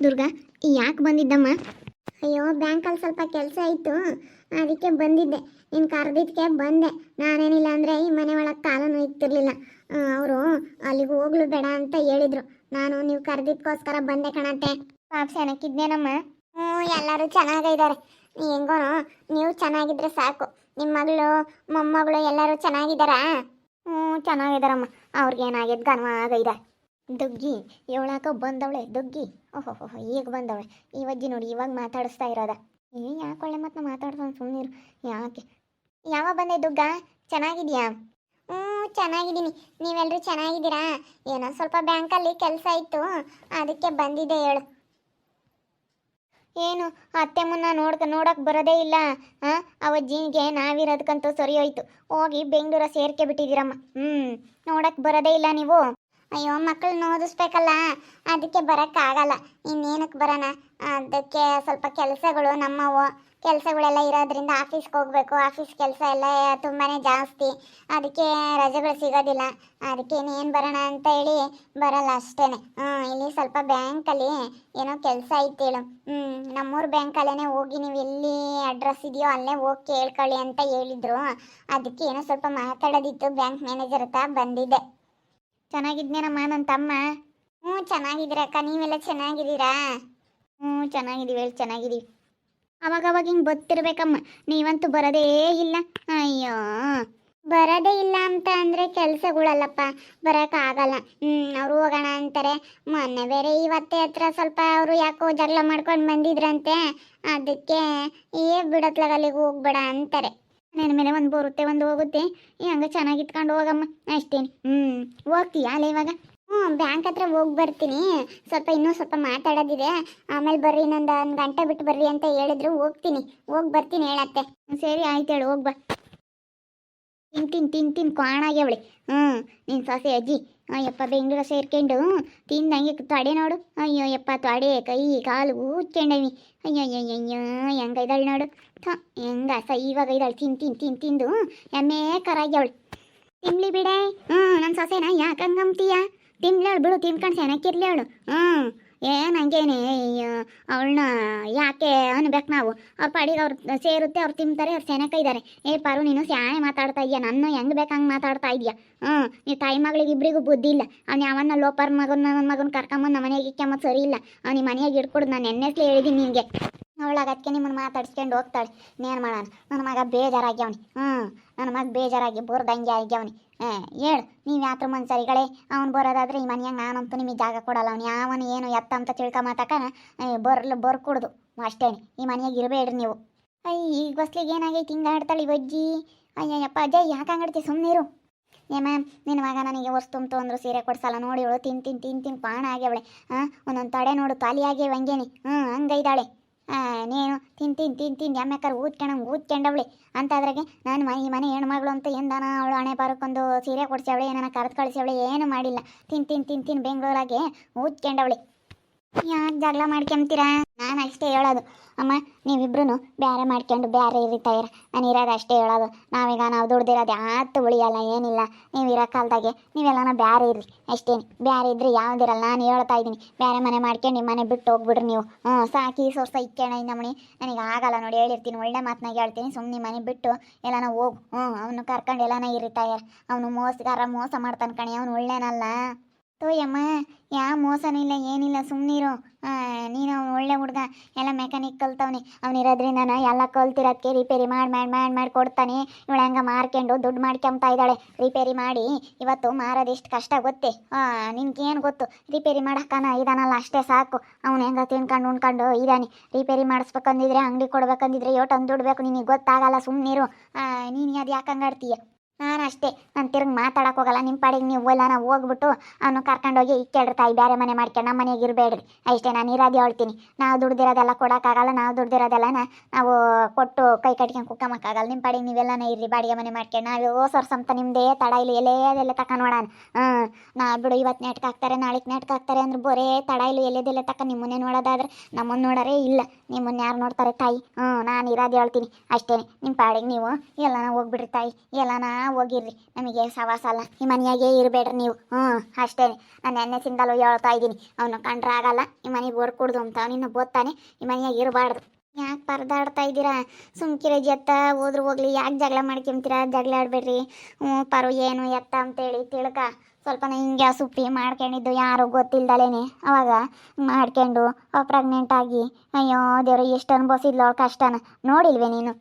ದುರ್ಗಾ ಯಾಕೆ ಬಂದಿದ್ದಮ್ಮ? ಅಯ್ಯೋ ಬ್ಯಾಂಕಲ್ಲಿ ಸ್ವಲ್ಪ ಕೆಲಸ ಇತ್ತು ಅದಕ್ಕೆ ಬಂದಿದ್ದೆ. ನೀನು ಕರೆದಿದ್ದಕ್ಕೆ ಬಂದೆ. ನಾನೇನಿಲ್ಲ ಅಂದರೆ ಈ ಮನೆ ಒಳಗೆ ಕಾಲನು ಇತ್ತಿರಲಿಲ್ಲ ಅವರು ಅಲ್ಲಿಗೆ ಹೋಗ್ಲು ಬೇಡ ಅಂತ ಹೇಳಿದರು. ನಾನು ನೀವು ಕರೆದಿದ್ದಕ್ಕೋಸ್ಕರ ಬಂದೆ ಕಣತ್ತೆ. ಪಾಪ ಚೆನ್ನಾಗಿದ್ದೇನಮ್ಮ ಹ್ಞೂ, ಎಲ್ಲರೂ ಚೆನ್ನಾಗಿದ್ದಾರೆ ಹೆಂಗೋ, ನೀವು ಚೆನ್ನಾಗಿದ್ರೆ ಸಾಕು. ನಿಮ್ಮ ಮಗಳು, ಮೊಮ್ಮಗಳು ಎಲ್ಲರೂ ಚೆನ್ನಾಗಿದ್ದಾರಾ? ಹ್ಞೂ, ಚೆನ್ನಾಗಿದ್ದಾರಮ್ಮ. ಅವ್ರಿಗೇನಾಗಿದ್ದು ಗನ್ವಾಗೈದ ದುಗ್ಗಿ ಏಳಾಕ ಬಂದವಳೆ, ದುಗ್ಗಿ. ಓಹೋ ಈಗ ಬಂದವಳೆ. ಇವಜ್ಜಿ ನೋಡಿ, ಇವಾಗ ಮಾತಾಡಿಸ್ತಾ ಇರೋದ. ಏ, ಯಾಕೆ ಒಳ್ಳೆ ಮತ್ತೆ ಮಾತಾಡ್ತಾನೆ ಸುಮ್ಮನಿರು ಯಾಕೆ? ಯಾವಾಗ ಬಂದೆ ದುಗ್ಗ? ಚೆನ್ನಾಗಿದ್ಯಾ? ಹ್ಞೂ ಚೆನ್ನಾಗಿದ್ದೀನಿ. ನೀವೆಲ್ಲರೂ ಚೆನ್ನಾಗಿದ್ದೀರಾ? ಏನೋ ಸ್ವಲ್ಪ ಬ್ಯಾಂಕಲ್ಲಿ ಕೆಲಸ ಇತ್ತು. ಅದಕ್ಕೆ ಬಂದಿದ್ದೆ ಹೇಳು. ಏನು, ಅತ್ತೆ ಮುನ್ನ ನೋಡ್ಕ, ನೋಡಕ್ ಬರೋದೇ ಇಲ್ಲ. ಆ ಅವಜ್ಜಿಗೆ ನಾವಿರೋದಕ್ಕಂತೂ ಸರಿ ಹೋಯ್ತು. ಹೋಗಿ ಬೆಂಗಳೂರ ಸೇರ್ಕೆ ಬಿಟ್ಟಿದ್ದೀರಮ್ಮ. ಹ್ಞೂ ನೋಡಕ್ ಬರೋದೇ ಇಲ್ಲ ನೀವು. ಅಯ್ಯೋ ಮಕ್ಕಳನ್ನ ಓದಿಸ್ಬೇಕಲ್ಲ ಅದಕ್ಕೆ ಬರೋಕ್ಕಾಗಲ್ಲ ಇನ್ನೇನಕ್ಕೆ ಬರೋಣ ಅದಕ್ಕೆ ಸ್ವಲ್ಪ ಕೆಲಸಗಳು ನಮ್ಮವು. ಕೆಲಸಗಳೆಲ್ಲ ಇರೋದ್ರಿಂದ ಆಫೀಸ್ಗೆ ಹೋಗ್ಬೇಕು. ಆಫೀಸ್ ಕೆಲಸ ಎಲ್ಲ ತುಂಬಾ ಜಾಸ್ತಿ. ಅದಕ್ಕೆ ರಜೆಗಳು ಸಿಗೋದಿಲ್ಲ. ಅದಕ್ಕೆ ಇನ್ನೇನು ಬರೋಣ ಅಂತ ಹೇಳಿ ಬರಲ್ಲ ಅಷ್ಟೇ ಹ್ಞೂ ಇಲ್ಲಿ ಸ್ವಲ್ಪ ಬ್ಯಾಂಕಲ್ಲಿ ಏನೋ ಕೆಲಸ ಐತೆ ಹೇಳು. ಹ್ಞೂ ಬ್ಯಾಂಕ್ ಬ್ಯಾಂಕಲ್ಲೇ ಹೋಗಿ ನೀವು ಎಲ್ಲಿ ಅಡ್ರೆಸ್ ಇದೆಯೋ ಅಲ್ಲೇ ಹೋಗಿ ಕೇಳ್ಕೊಳ್ಳಿ ಅಂತ ಹೇಳಿದ್ರು. ಅದಕ್ಕೆ ಏನೋ ಸ್ವಲ್ಪ ಮಾತಾಡೋದಿತ್ತು. ಬ್ಯಾಂಕ್ ಮ್ಯಾನೇಜರ್ ಹತ್ರ ಬಂದಿದ್ದೆ. ಚೆನ್ನಾಗಿದ್ನೇನಮ್ಮ ನನ್ನ ತಮ್ಮ. ಹ್ಞೂ, ಚೆನ್ನಾಗಿದ್ದೀರ ಅಕ್ಕ. ನೀವೆಲ್ಲ ಚೆನ್ನಾಗಿದ್ದೀರಾ? ಹ್ಞೂ, ಚೆನ್ನಾಗಿದ್ದೀವಿ ಹೇಳಿ, ಚೆನ್ನಾಗಿದ್ದೀವಿ. ಅವಾಗ ಅವಾಗ ಹಿಂಗೆ ಗೊತ್ತಿರ್ಬೇಕಮ್ಮ ನೀವಂತೂ ಬರೋದೇ ಇಲ್ಲ. ಅಯ್ಯೋ. ಬರೋದೇ ಇಲ್ಲ ಅಂತ ಅಂದರೆ ಕೆಲಸಗಳಲ್ಲಪ್ಪ. ಬರೋಕ್ಕಾಗಲ್ಲ ಹ್ಞೂ ಅವರು ಹೋಗೋಣ ಅಂತಾರೆ. ಮೊನ್ನೆ ಬೇರೆ ಇವತ್ತೆ ಹತ್ರ ಸ್ವಲ್ಪ ಅವರು ಯಾಕೋ ಜಗಳ ಮಾಡ್ಕೊಂಡು ಬಂದಿದ್ರಂತೆ. ಅದಕ್ಕೆ ಏ ಬಿಡತ್ಲಾಗ ಅಲ್ಲಿಗೆ ಹೋಗ್ಬೇಡ ಅಂತಾರೆ. ನನ್ನ ಮೇಲೆ ಒಂದು ಬರುತ್ತೆ, ಒಂದು ಹೋಗುತ್ತೆ. ಹಂಗೆ ಚೆನ್ನಾಗಿ ಇಟ್ಕೊಂಡು ಹೋಗಮ್ಮ. ಅಷ್ಟೇನು. ಹ್ಞೂ ಹೋಗ್ತೀಯಾ? ಅಲ್ಲ ಇವಾಗ ಹ್ಞೂ, ಬ್ಯಾಂಕ್ ಹತ್ರ ಹೋಗಿ ಬರ್ತೀನಿ. ಸ್ವಲ್ಪ ಇನ್ನೂ ಸ್ವಲ್ಪ ಮಾತಾಡೋದಿದೆ. ಆಮೇಲೆ ಬರ್ರಿ, ಇನ್ನೊಂದು ಒಂದು ಗಂಟೆ ಬಿಟ್ಟು ಬರ್ರಿ ಅಂತ ಹೇಳಿದ್ರು ಹೋಗ್ತೀನಿ. ಹೋಗಿ ಬರ್ತೀನಿ ಹೇಳತ್ತೆ. ಸರಿ, ಆಯ್ತು ಹೇಳು, ಹೋಗಿ ಬಾ. ತಿಂತೀನಿ ತಿನ್ ತಿನ್ ತಿನ್ ಕ್ವಾಣಾಗ್ಯವಳಿ ಹ್ಞೂ ನಿನ್ನ ಸೊಸೆ ಅಜ್ಜಿ. ಅಯ್ಯಪ್ಪ, ಬೆಂಗಳೂರು ಸೇರ್ಕೊಂಡು ತಿಂದಂಗೆ ತೊಡೆ ನೋಡು. ಅಯ್ಯೋ ಯಪ್ಪ ತೊಡೆ, ಕೈ, ಕಾಲು ಊದ್ಕೊಂಡವಿ ಅಯ್ಯೋ ಅಯ್ಯೋ ಅಯ್ಯೋ ಹೆಂಗೈದಾಳೆ ನೋಡು. ಥ, ಹೆಂಗ ಸ ಇವಾಗ ಇದ್ದಾಳೆ ತಿನ್ ತಿನ್ ತಿನ್, ತಿಂದು ಎಮ್ಮೆ ಕರಾಗ್ಯವಳು ತಿನ್ಲಿ ಬಿಡೆ. ಹ್ಞೂ ನನ್ನ ಸೊಸೆನ ಯಾಕೆ ಹಂಗಂತೀಯ ತಿನ್ಲೇಳು ಬಿಡು ತಿನ್ಕೊಂಡು ಸೆನಕ್ಕಿರ್ಲಿ ಅವಳು ಹ್ಞೂ ಏ ಹಂಗೇನೆ ಅವಳನ್ನ ಯಾಕೆ ಅನ್ಬೇಕು ನಾವು? ಅವ್ರ ಪಾಡಿಗೆ ಅವ್ರು ಸೇರುತ್ತೆ, ಅವ್ರು ತಿಂತಾರೆ, ಅವ್ರು ಸೆನಕ ಇದ್ದಾರೆ ಏ, ಪಾರು, ನೀನು ಸ್ಯಾಣೆ ಮಾತಾಡ್ತಾ ಇದೆಯಾ? ನನ್ನ ಹೆಂಗ್ ಬೇಕು ಹಂಗೆ ಮಾತಾಡ್ತಾ ಇದೆಯಾ? ಹ್ಞೂ ನೀವು ತಾಯಿ ಮಗಳಿಗೆ ಇಬ್ಬರಿಗೂ ಬುದ್ಧಿ ಇಲ್ಲ. ಅವ್ನು ಯಾವನ್ನ ಲೋಪರ್ ಮಗನ ನನ್ನ ಮಗನ ಕರ್ಕೊಂಬಂದು ನಮ್ಮ ಮನೆಗೆ ಸರಿ ಇಲ್ಲ. ಅವ್ನಿ ಮನೆಯಾಗ ಇಟ್ಕೊಡು ನಾನು ಎನ್ನೆಸ್ಲಿ ಹೇಳಿದ್ದೀನಿ ನಿನಗೆ. ಅವಳಾಗ ನಿಮ್ಮನ್ನು ಮಾತಾಡಿಸ್ಕೊಂಡು ಹೋಗ್ತಾಳೆ. ಇನ್ನೇನು ಮಾಡೋಣ ನನ್ನ ಮಗ ಬೇಜಾರಾಗ್ಯವನಿ. ಹ್ಞೂ ನನ್ನ ಮಗ ಬೇಜಾರಾಗಿ ಬೋರ್ದಂಗೆ ಆಗ್ಯವನಿ. ಹಾಂ ಹೇಳು, ನೀವು ಯಾತ್ರ ಮನ್ಸರಿಗಳೇ? ಅವ್ನು ಬರೋದಾದ್ರೆ ಈ ಮನೆಯಾಗ ನಾನಂತೂ ನಿಮಗೆ ಜಾಗ ಕೊಡಲ್ಲ. ಅವ್ನು ಯಾವನು ಏನು ಎತ್ತ ಅಂತ ತಿಳ್ಕೊಂಬತಕ ಬರ್ಲು ಬರ್ಕೊಡ್ದು ಅಷ್ಟೇ ಈ ಮನೆಯಾಗ ಇರಬೇಡ್ರಿ ನೀವು. ಅಯ್ಯ ಈಗ ಬಸ್ಲಿಗೆ ಏನಾಗೈತಿ? ಹಿಂಗೆ ಆಡ್ತಾಳೆ ಇವಜ್ಜಿ ಅಯ್ಯಯ್ಯಪ್ಪ ಅಜಯ್ ಯಾಕೆ ಹಂಗಾಡ್ತಿ ಸುಮ್ಮನಿರು ಏ, ಮ್ಯಾಮ್ ನಿನ್ನ ಮಗ ನನಗೆ ವಸ್ತು ತುಂಬ್ತು ಅಂದ್ರು ಸೀರೆ ಕೊಡ್ಸಲ್ಲ. ನೋಡಿ ಇವಳು, ತಿನ್ ತಿನ್ ತಿನ್ ತಿನ್, ಪಾಣ ಆಗ್ಯವಳೆ. ಹಾಂ ಒಂದೊಂದು ತಡೆ ನೋಡು ಖಾಲಿ ಆಗ್ಯಾವ ಹಂಗೇನಿ ಹ್ಞೂ ಹಂಗೈದಾಳೆ ನೀನು ತಿನ್ ತಿನ್ ತಿನ್ ತಿನ್ ಎಮ್ಮೆಕರ್ ಊದ್ಕೊಂಡಂಗೆ ಅಂತ ಅದ್ರಾಗೆ ನಾನು ಮನೆ ಮನೆ ಹೆಣ್ಮಗಳು ಅಂತ ಎಂದಾನ ಅವಳು ಹಣೆ ಬರೋಕ್ಕೊಂದು ಸೀರೆ ಕೊಡ್ಸವಳೆ ಏನಾನ ಕರೆದು ಕಳಿಸವಳೆ ಏನು ಮಾಡಿಲ್ಲ. ತಿನ್ ತಿನ್ ತಿನ್ ತಿನ್, ಬೆಂಗಳೂರಾಗೆ ಊದ್ಕೊಂಡವಳಿ. ಯಾಕೆ ಜಗಳ ಮಾಡ್ಕೊಂತೀರಾ ನಾನು ಅಷ್ಟೇ ಹೇಳೋದು. ಅಮ್ಮ ನೀವಿಬ್ರು ಬೇರೆ ಮಾಡ್ಕೊಂಡು ಬೇರೆ ಇರಿತಾಯಿರ ನಾನು ಇರೋದು ಅಷ್ಟೇ ಹೇಳೋದು. ನಾವೀಗ ನಾವು ದುಡ್ದಿರೋದು ಯಾತು ಉಳಿಯಲ್ಲ, ಏನಿಲ್ಲ. ನೀವು ಇರೋ ಕಾಲದಾಗೆ ನೀವೆಲ್ಲನ ಬೇರೆ ಇರ್ರಿ. ಅಷ್ಟೇನು. ಬೇರೆ ಇದ್ರೆ ಯಾವ್ದಿರಲ್ಲ, ನಾನು ಹೇಳ್ತಾ ಇದ್ದೀನಿ. ಬೇರೆ ಮನೆ ಮಾಡ್ಕೊಂಡು ನಿಮ್ಮ ಮನೆ ಬಿಟ್ಟು ಹೋಗ್ಬಿಡ್ರಿ ನೀವು. ಹ್ಞೂ, ಸಾಕಿ ಸೊರ್ಸ ಇಂದ ಮಣಿ. ನನಗೆ ಆಗಲ್ಲ ನೋಡಿ, ಹೇಳಿರ್ತೀನಿ. ಒಳ್ಳೆ ಮಾತನಾಗ ಹೇಳ್ತೀನಿ. ಸುಮ್ಮನೆ ಮನೆ ಬಿಟ್ಟು ಎಲ್ಲನ ಹೋಗು. ಹ್ಞೂ, ಅವನು ಕರ್ಕೊಂಡು ಎಲ್ಲನ ಇರಿತಾಯಿರ ಅವನು ಮೋಸಗಾರ ಮೋಸ ಮಾಡ್ತಾನೆ ಕಣಿ. ಅವನು ಒಳ್ಳೆನಲ್ಲ. ತೋಯಮ್ಮ ಯಾವ ಮೋಸನಿಲ್ಲ, ಏನಿಲ್ಲ ಸುಮ್ಮನಿರು ನೀನು ಅವ್ನು ಒಳ್ಳೆ ಹುಡುಗ, ಎಲ್ಲ ಮೆಕ್ಯಾನಿಕ್ ಕಲ್ತವ್ನಿ. ಅವನಿರೋದ್ರಿಂದ ಎಲ್ಲ ಕಲ್ತಿರೋದಕ್ಕೆ ರಿಪೇರಿ ಮಾಡಿ ಮಾಡಿ ಮಾಡಿ ಮಾಡಿ ಕೊಡ್ತಾನೆ. ಇವಳು ಹಂಗೆ ಮಾರ್ಕೊಂಡು ದುಡ್ಡು ಮಾಡ್ಕೊಂತ ಇದ್ದಾಳೆ. ರಿಪೇರಿ ಮಾಡಿ ಇವತ್ತು ಮಾರೋದು ಎಷ್ಟು ಕಷ್ಟ ಗೊತ್ತೇ? ನಿನ್ಗೇನು ಗೊತ್ತು? ರಿಪೇರಿ ಮಾಡೋಕ್ಕನ ಇದಾನಲ್ಲ, ಅಷ್ಟೇ ಸಾಕು. ಅವ್ನು ಹೆಂಗೆ ತಿನ್ಕೊಂಡು, ಉಣ್ಕೊಂಡು ಇದ್ದಾನೆ ರಿಪೇರಿ ಮಾಡಿಸ್ಬೇಕಂದಿದ್ರೆ, ಅಂಗಡಿ ಕೊಡ್ಬೇಕಂದಿದ್ರೆ ಯೋಟ್ ದುಡ್ಡು ದುಡ್ಬೇಕು ನಿನಗೆ ಗೊತ್ತಾಗಲ್ಲ ಸುಮ್ಮನಿರು ನೀನು ಅದು ಯಾಕೆ ಹಂಗಾಡ್ತೀಯ? ನಾನು ಅಷ್ಟೇ. ನಾನು ತಿರ್ಗಿ ಮಾತಾಡಕ್ಕೆ ಹೋಗಲ್ಲ. ನಿಮ್ಮ ಪಾಡಿಗೆ ನೀವು ಎಲ್ಲ ನಾವು ಹೋಗ್ಬಿಟ್ಟು ಅವನು ಕರ್ಕೊಂಡೋಗಿ ಇಕ್ಕೇಳ್ರಿ ತಾಯಿ ಬೇರೆ ಮನೆ ಮಾಡ್ಕೊಂಡು ನಮ್ಮ ಮನೆಗೆ ಇರಬೇಡ್ರಿ. ಅಷ್ಟೇ ನಾನು ಇರೋದು ಹೇಳ್ತೀನಿ. ನಾವು ದುಡ್ದಿರೋದೆಲ್ಲ ಕೊಡೋಕ್ಕಾಗಲ್ಲ ನಾವು ದುಡ್ದಿರೋದೆಲ್ಲ ನಾವು ಕೊಟ್ಟು ಕೈ ಕಟ್ಕೊಂಡು ಕುಕ್ಕಮಕ್ಕಾಗಲ್ಲ ನಿಮ್ಮ ಪಾಡಿಗೆ ನೀವೆಲ್ಲನ ಇರ್ರಿ. ಬಾಡಿಗೆ ಮನೆ ಮಾಡ್ಕೊಂಡು ನಾವು ಸರ್ಸಂತ ನಿಮ್ಮದೇ ತಡ ಇಲ್ಲಿ. ಎಲ್ಲೇ ಅದೆಲ್ಲ ತಕ ನೋಡೋಣ ಹ್ಞೂ ನಾ ಬಿಡು, ಇವತ್ತು ನೆಟ್ಗೆ ಹಾಕ್ತಾರೆ, ನಾಳೆಗೆ ನೆಟ್ಗೆ ಹಾಕ್ತಾರೆ ಅಂದ್ರೆ ಬರೇ ತಡ ಇಲ್ಲಿ. ತಕ್ಕ ತಕ ನಿಮ್ಮನ್ನೇ ನೋಡೋದಾದ್ರೆ ನಮ್ಮನ್ನು ನೋಡೋರೇ ಇಲ್ಲ. ನಿಮ್ಮನ್ನ ಯಾರು ನೋಡ್ತಾರೆ ತಾಯಿ? ಹ್ಞೂ ನಾನು ಇರೋದು ಹೇಳ್ತೀನಿ. ಅಷ್ಟೇ ನಿಮ್ಮ ಪಾಡಿಗೆ ನೀವು ಎಲ್ಲನ ಹೋಗ್ಬಿಡ್ರಿ ತಾಯಿ. ಎಲ್ಲನ ಹೋಗಿರ್ರಿ. ನಮಗೆ ಸವಾಸ ಅಲ್ಲ. ಈ ಮನೆಯಾಗೆ ಇರಬೇಡ್ರಿ ನೀವು. ಹ್ಞೂ ಅಷ್ಟೇ. ನಾನು ನೆನ್ನೆಸಿಂದಲೂ ಹೇಳ್ತಾ ಇದ್ದೀನಿ. ಅವನು ಕಂಡ್ರೆ ಆಗಲ್ಲ. ಈ ಮನೆಗೆ ಹೊರ್ಕುಡ್ದು ಅಂತ. ಅವನಿನ್ನ ಬೋದ್ತಾನೆ ಈ ಮನೆಯಾಗೆ ಇರಬಾರ್ದು. ಯಾಕೆ ಪರದಾಡ್ತಾ ಇದ್ದೀರಾ? ಸುಮ್ಕಿರ ಜತ್ತ ಹೋದ್ರು ಹೋಗ್ಲಿ. ಯಾಕೆ ಜಗಳ ಮಾಡ್ಕೊಂತೀರಾ? ಜಗಳ ಆಡ್ಬೇಡ್ರಿ. ಹ್ಞೂ ಪರು ಏನು ಎತ್ತ ಅಂತೇಳಿ ತಿಳ್ಕ. ಸ್ವಲ್ಪ ಹಿಂಗೆ ಸುಪ್ಪಿ ಮಾಡ್ಕೊಂಡಿದ್ದು ಯಾರು ಗೊತ್ತಿಲ್ದಲೇನೆ. ಅವಾಗ ಮಾಡ್ಕೊಂಡು ಪ್ರೆಗ್ನೆಂಟ್ ಆಗಿ. ಅಯ್ಯೋ, ದೇವ್ರ ಎಷ್ಟು ಅನುಭವಿಸಿದ್ಲು ಅವಳ ಕಷ್ಟನ. ನೋಡಿಲ್ವೇ ನೀನು?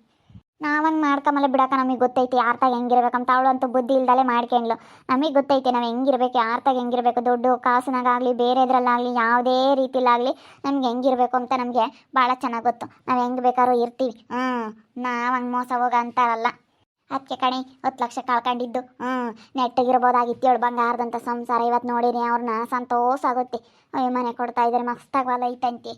ನಾವಂಗೆ ಮಾಡ್ಕೊಂಬಲ್ಲ ಬಿಡಕ್ಕ ನಮಗೆ ಗೊತ್ತೈತಿ, ಯಾರ್ತಾಗ ಹೆಂಗಿರ್ಬೇಕಂತ. ಅಂತೂ ಬುದ್ಧಿ ಇಲ್ದಲೆ ಮಾಡ್ಕೊಂಡ್ಲು ನಮಗೆ ಗೊತ್ತೈತಿ ನಾವು ಹೆಂಗಿರ್ಬೇಕು, ಯಾರ್ತಾಗ ಹೆಂಗಿರ್ಬೇಕು. ದುಡ್ಡು ಕಾಸಿನಾಗಲಿ ಬೇರೆದ್ರಲ್ಲಾಗಲಿ, ಯಾವುದೇ ರೀತಿಲಾಗಲಿ ನಮ್ಗೆ ಹೆಂಗಿರ್ಬೇಕು ಅಂತ ನಮಗೆ ಭಾಳ ಚೆನ್ನಾಗಿ ಗೊತ್ತು. ನಾವು ಹೆಂಗೆ ಬೇಕಾದ್ರೂ ಇರ್ತೀವಿ. ಹ್ಞೂ ನಾವು ಹಂಗೆ ಮೋಸ ಹೋಗ ಅಂತಾರಲ್ಲ ಅದಕ್ಕೆ ಕಣಿ, ಹತ್ತು ಲಕ್ಷ ಕಳ್ಕೊಂಡಿದ್ದು. ಹ್ಞೂ ನೆಟ್ಟಗಿರ್ಬೋದಾಗಿತ್ತು ಏಳು ಬಂಗಾರದಂಥ ಸಂಸಾರ ಇವತ್ತು ನೋಡಿರಿ ಅವ್ರನ್ನ ಸಂತೋಷ ಆಗುತ್ತೆ. ಅಯ್ಯೋ ಮನೆ ಕೊಡ್ತಾ ಇದ್ದಾರೆ, ಮಸ್ತಾಗಿ ಹೊಲ ಐತಂತಿ.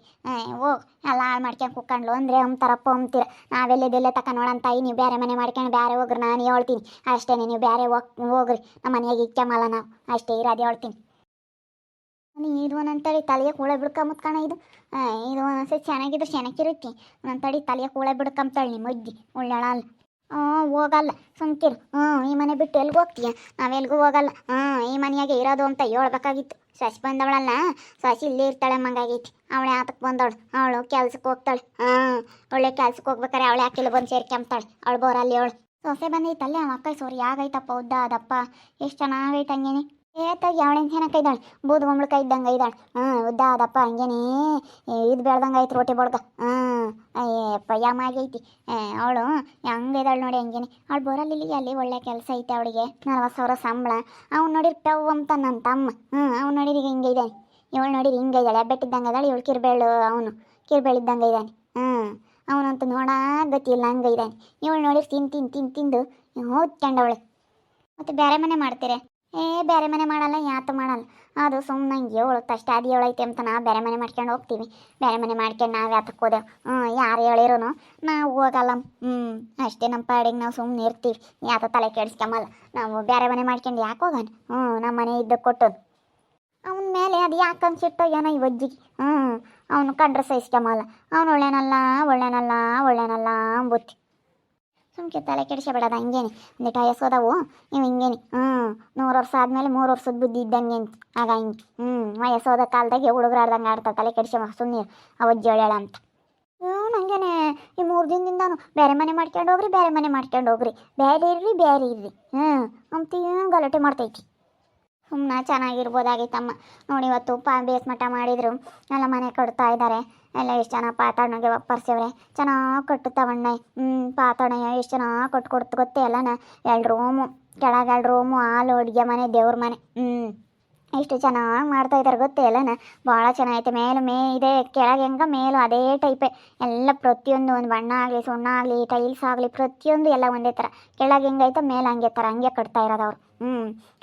ಹೋಗ್ ಎಲ್ಲ ಹಾಳು ಮಾಡ್ಕೊಂಡು ಕುಕ್ಕಂಡ್ಲು. ಅಂದರೆ ಅಂತಾರಪ್ಪ ಅಂತೀರ ನಾವೆಲ್ಲಿದೆಲ್ಲ ತಕ ನೋಡಂತ ಐ ನೀವು ಬೇರೆ ಮನೆ ಮಾಡ್ಕೊಂಡು ಬೇರೆ ಹೋಗ್ರಿ, ನಾನು ಹೇಳ್ತೀನಿ. ಅಷ್ಟೇ ನೀವು ಬೇರೆ ಹೋಗಿ, ಹೋಗ್ರಿ. ನಮ್ಮ ಮನೆಯಾಗೆ ಇಕ್ಕಮಲ್ಲ ನಾವು. ಅಷ್ಟೇ, ಇರೋದು ಹೇಳ್ತೀನಿ. ಇದು ಒಂದೊಂದ್ತಡಿ ತಲೆಗೆ ಕೂಳೆ ಬಿಡ್ಕೊಂಬತ್ಕಣ ಇದು. ಇದು ಒಂದೊಂದ್ಸರಿ ಚೆನ್ನಾಗಿದ್ರೆ ಚೆನ್ನಾಗಿರುತ್ತೆ ಒಂದೊಂದ್ತಡಿ ತಲೆಗೆ ಕೂಳೆ ಬಿಡ್ಕೊಂಬ್ತಾಳೆ ನಿಮ್ಮ ಅಜ್ಜಿ. ಒಳ್ಳೆಳ ಹ್ಞೂ, ಹೋಗಲ್ಲ. ಸುಮ್ಕಿರು ಹ್ಞೂ, ಈ ಮನೆ ಬಿಟ್ಟು ಎಲ್ಗೂ ಹೋಗ್ತೀಯ? ನಾವೆಲ್ಗೂ ಹೋಗಲ್ಲ. ಹ್ಞೂ, ಈ ಮನೆಯಾಗೆ ಇರೋದು ಅಂತ ಹೇಳ್ಬೇಕಾಗಿತ್ತು. ಸಸಿ ಬಂದವಳಲ್ಲ, ಸಸಿ ಇಲ್ಲೇ ಇರ್ತಾಳೆ ಮಂಗಾಗೈತಿ ಅವಳೆ ಆತಕ್ಕೆ ಬಂದವಳು. ಅವಳು ಕೆಲ್ಸಕ್ಕೆ ಹೋಗ್ತಾಳೆ. ಹಾಂ ಒಳ್ಳೆ ಕೆಲ್ಸಕ್ಕೆ ಹೋಗ್ಬೇಕಾರೆ ಅವಳೆ ಯಾಕಿಲ್ಲ ಬಂದು ಸೇರ್ಕೊಂತಾಳೆ ಅವಳು ಬೋರಲ್ಲಿ ಅವಳು. ಸೊಸೆ ಬಂದೈತಲ್ಲೇ ಅವ ಅಕ್ಕ ಸೋರಿ. ಯಾಗೈತಪ್ಪ ಉದ್ದ ಅದಪ್ಪ ಎಷ್ಟು ಚೆನ್ನಾಗೈತೆ ಹಂಗೇನೆ. ಏತಾಗಿ ಅವಳೆಂತ ಏನಕ್ಕ ಇದ್ದಾಳೆ? ಬೂದು ಬೊಂಬಳಕ ಇದ್ದಂಗೆ ಇದ್ದಾಳೆ. ಹಾಂ ಉದ್ದ ಅದಪ್ಪ ಹಂಗೇನೇ. ಇದು ಬೆಳ್ದಂಗೆ ಐತೆ ರೊಟ್ಟಿ ಬಡ್ಗ ಹಾಂ ಅಯ್ಯಪ್ಪ ಯಮಾಗೈತಿ ಅವಳು ಹೆಂಗಿದಾಳೆ ನೋಡಿ ಹಂಗೇನೆ. ಅವಳು ಬರಲಿಲ್ಲ ಅಲ್ಲಿ ಒಳ್ಳೆ ಕೆಲಸ ಐತೆ ಅವಳಿಗೆ. ನಲ್ವತ್ತು ಸಾವಿರ ಸಂಬಳ. ಅವ್ನು ನೋಡಿರಿ ಪೆವ್ ಅಂತ ನನ್ನ ತಮ್ಮ. ಹ್ಞೂ ಅವ್ನು ನೋಡಿರಿ ಹಿಂಗೆ ಇದ್ದಾನೆ ಇವಳು ನೋಡಿರಿ ಹಿಂಗೆ ಇದ್ದಾಳೆ ಬೆಟ್ಟಿದ್ದಂಗೆ ಇದ್ದಾಳೆ ಇವಳು ಕಿರ್ಬೇಳು ಅವನು. ಕಿರ್ಬೇಳಿದ್ದಂಗೆ ಇದ್ದಾನೆ ಹ್ಞೂ ಅವನಂತೂ ನೋಡಾ ಗೊತ್ತಿಲ್ಲ ಹಂಗೆ ಇದ್ದಾನೆ ಇವಳು ನೋಡಿ ತಿನ್ ತಿನ್ ತಿನ್, ತಿಂದು ಹೋಗ್ಕೊಂಡವಳೆ ಮತ್ತು ಬೇರೆ ಮನೆ ಮಾಡ್ತೀರಿ? ಏ, ಬೇರೆ ಮನೆ ಮಾಡಲ್ಲ ಯಾತು ಮಾಡಲ್ಲ. ಅದು ಸುಮ್ಮನೆ ಹಿಂಗೆ ತಷ್ಟ ಅದು ಏಳೈತೆ ಅಂತ ನಾವು ಬೇರೆ ಮನೆ ಮಾಡ್ಕೊಂಡು ಹೋಗ್ತೀವಿ ಬೇರೆ ಮನೆ ಮಾಡ್ಕೊಂಡು ನಾವು ಯಾತಕ್ಕೆ ಹೋದೆವು? ಹ್ಞೂ ಯಾರು ಹೇಳಿರೋನು? ನಾವು ಹೋಗಲ್ಲ. ಹ್ಞೂ ಅಷ್ಟೇ ನಮ್ಮ ಪಾಡಿಗೆ ನಾವು ಸುಮ್ಮನೆ ಇರ್ತೀವಿ. ಯಾತ ತಲೆ ಕೆಡಿಸ್ಕೊಂಬಲ್ಲ. ನಾವು ಬೇರೆ ಮನೆ ಮಾಡ್ಕೊಂಡು ಯಾಕೆ ಹೋಗೋಣ? ಹ್ಞೂ ನಮ್ಮ ಮನೆ ಇದ್ದ ಕೊಟ್ಟು ಅವನ ಮೇಲೆ ಅದು ಯಾಕೆ ಅನ್ಸಿಟ್ಟೋ ಏನೋ ಈ ಒಜ್ಜಿಗೆ ಹ್ಞೂ ಅವನು ಕಂಡ್ರೆ ಸಹಿಸ್ಕೊಂಬಲ್ಲ. ಅವನು ಒಳ್ಳೆನಲ್ಲ ಒಳ್ಳೆನಲ್ಲ ಒಳ್ಳೆನಲ್ಲ ಅಂಬುತ್ತಿ. ಸುಮ್ಕೆ ತಲೆ ಕೆಡಿಸಬೇಡದ ಹಂಗೇನೆ. ಟಯಸ್ ವಯಸ್ಸೋದವು ನೀವು ಹಿಂಗೇನೆ. ಹ್ಞೂ ನೂರು ವರ್ಷ ಆದಮೇಲೆ ಮೂರು ವರ್ಷದ ಬುದ್ಧಿ ಇದ್ದಂಗೆ ಅಂತ. ಆಗ ಹಿಂಗೆ ಹ್ಞೂ ವಯಸ್ಸೋದ ಕಾಲದಾಗೆ ಹುಡುಗರಾಡ್ದಂಗೆ ಆಡ್ತಾ ತಲೆ ಕೆಡಿಸ ಸುಮ್ಮನೆ ಅವಜ್ಜಿ ಹೇಳ ಅಂತ. ಹ್ಞೂ, ನಂಗೇನೆ ಈ ಮೂರು ದಿನದಿಂದಾನು ಬೇರೆ ಮನೆ ಮಾಡ್ಕೊಂಡು ಹೋಗ್ರಿ ಬೇರೆ ಮನೆ ಮಾಡ್ಕೊಂಡು ಹೋಗ್ರಿ. ಬೇರೆ ಇರ್ರಿ ಬೇರೆ ಇರ್ರಿ. ಹ್ಞೂ ಅಂತ ಏನು ಗಲಾಟೆ ಮಾಡ್ತೈತಿ. ಸುಮ್ಮನೆ ಚೆನ್ನಾಗಿರ್ಬೋದಾಗಿತ್ತಮ್ಮ. ನೋಡಿ, ಇವತ್ತು ಪಾ ಬೇಸ್ ಮಠ ಮಾಡಿದ್ರು. ಎಲ್ಲ ಮನೆ ಕಟ್ತಾ ಇದ್ದಾರೆ. ಎಲ್ಲ ಎಷ್ಟು ಚೆನ್ನಾಗಿ ಪಾತಾಣಗೆ ಒಪ್ಪರ್ಸವ್ರೆ. ಚೆನ್ನಾಗಿ ಕಟ್ಟು ತಗೊಂಡೆ ಹ್ಞೂ ಪಾತಾಣ ಎಷ್ಟು ಚೆನ್ನಾಗಿ ಕೊಟ್ಟು ಕೊಡ್ತು ಗೊತ್ತೇ ಅಲ್ಲನ? ಎರಡು ರೂಮು, ಕೆಳಗೆ ಎರಡು ರೂಮು, ಹಾಲು ಅಡುಗೆ ಮನೆ, ದೇವ್ರ ಮನೆ. ಹ್ಞೂ ಎಷ್ಟು ಚೆನ್ನಾಗಿ ಮಾಡ್ತಾ ಇದ್ದಾರೆ ಗೊತ್ತೇ ಅಲ್ಲ ಭಾಳ ಚೆನ್ನಾಗೈತೆ. ಮೇಲು ಮೇ ಇದೆ. ಕೆಳಗೆ ಹೆಂಗ ಮೇಲು ಅದೇ ಟೈಪೇ ಎಲ್ಲ ಪ್ರತಿಯೊಂದು ಒಂದು ಬಣ್ಣ ಆಗಲಿ, ಸುಣ್ಣ ಆಗಲಿ ಟೈಲ್ಸ್ ಆಗಲಿ, ಪ್ರತಿಯೊಂದು ಎಲ್ಲ ಒಂದೇ ಥರ ಕೆಳಗೆ ಹೆಂಗೈತೆ ಮೇಲೆ ಹಂಗೆ ಥರ ಹಂಗೆ ಕಟ್ತಾ ಇರೋದು ಅವ್ರು. ಹ್ಞೂ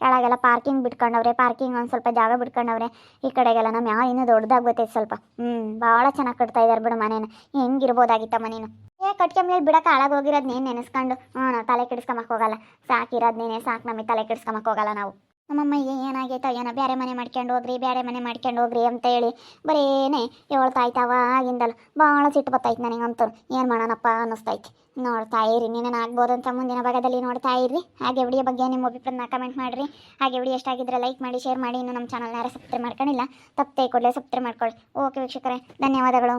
ಕೆಳಗೆಲ್ಲ ಪಾರ್ಕಿಂಗ್ ಬಿಟ್ಕೊಂಡವ್ರೆ ಪಾರ್ಕಿಂಗ್ ಒಂದು ಸ್ವಲ್ಪ ಜಾಗ ಬಿಟ್ಕೊಂಡವ್ರೆ, ಈ ಕಡೆಗೆಲ್ಲ ನಮ್ಮ ಯಾವ ಇನ್ನೂ ದೊಡ್ಡದಾಗಿ ಗೊತ್ತೈತೆ ಸ್ವಲ್ಪ. ಹ್ಞೂ ಭಾಳ ಚೆನ್ನಾಗಿ ಕಟ್ತಾ ಇದ್ದಾರೆ ಬಿಡು ಮನೇನ. ಹೆಂಗಿರ್ಬೋದಾಗಿತ್ತಮ್ಮ ನೀನು ಏ ಕಟ್ಕೊಂಬ್ಲೇಲಿ ಬಿಡಕ್ಕೆ. ಹಾಳಾಗೋಗಿರೋದು ನೀನು ನೆನೆಸ್ಕೊಂಡು. ಹ್ಞೂ ನಾವು ತಲೆ ಕೆಡಿಸ್ಕೊಂಬಕ್ಕೆ ಹೋಗಲ್ಲ. ಸಾಕಿರೋದು ನೀನೇ. ಸಾಕು ನಮಗೆ ತಲೆ ಕೆಡಿಸ್ಕೊಂಬಕ್ಕೆ ಹೋಗಲ್ಲ ನಾವು. ನಮ್ಮಮ್ಮಗೆ ಏನಾಗೈತೋ, ಏನೋ ಬೇರೆ ಮನೆ ಮಾಡ್ಕೊಂಡು ಹೋಗ್ರಿ ಬೇರೆ ಮನೆ ಮಾಡ್ಕೊಂಡು ಹೋಗ್ರಿ ಅಂತ ಹೇಳಿ ಬರೇನೆ ಹೇಳ್ತಾ ಆಯ್ತವ ಆಗಿಂದಲ್ಲ ಭಾಳ ಸಿಟ್ಟು ಬತ್ತೈತೆ ನನಗಂತೂ ಏನು ಮಾಡೋಣಪ್ಪ? ಅನ್ನಿಸ್ತೈತಿ. ನೋಡ್ತಾ ಇರಿ ಆಗ್ಬೋದು ಅಂತ ಮುಂದಿನ ಭಾಗದಲ್ಲಿ ನೋಡ್ತಾ ಇರಿ. ಹಾಗೆ ವಿಡಿಯೋ ಬಗ್ಗೆ ನಿಮ್ಮ ಅಭಿಪ್ರಾಯನ ಕಮೆಂಟ್ ಮಾಡಿರಿ. ಹಾಗೆ ವಿಡಿಯೋ ಎಷ್ಟಾಗಿದ್ರೆ ಲೈಕ್ ಮಾಡಿ ಶೇರ್ ಮಾಡಿ. ಇನ್ನು ನಮ್ಮ ಚಾನಲ್ನ ಯಾರು ಸಬ್ಸ್ಕ್ರೈಬ್ ಮಾಡ್ಕೊಂಡಿಲ್ಲ ತಪ್ಪೇ ಕೊಡಲೇ ಸಬ್ಸ್ಕ್ರೈಬ್ ಮಾಡ್ಕೊಳ್ಳಿ. ಓಕೆ ವೀಕ್ಷಕರೇ, ಧನ್ಯವಾದಗಳು.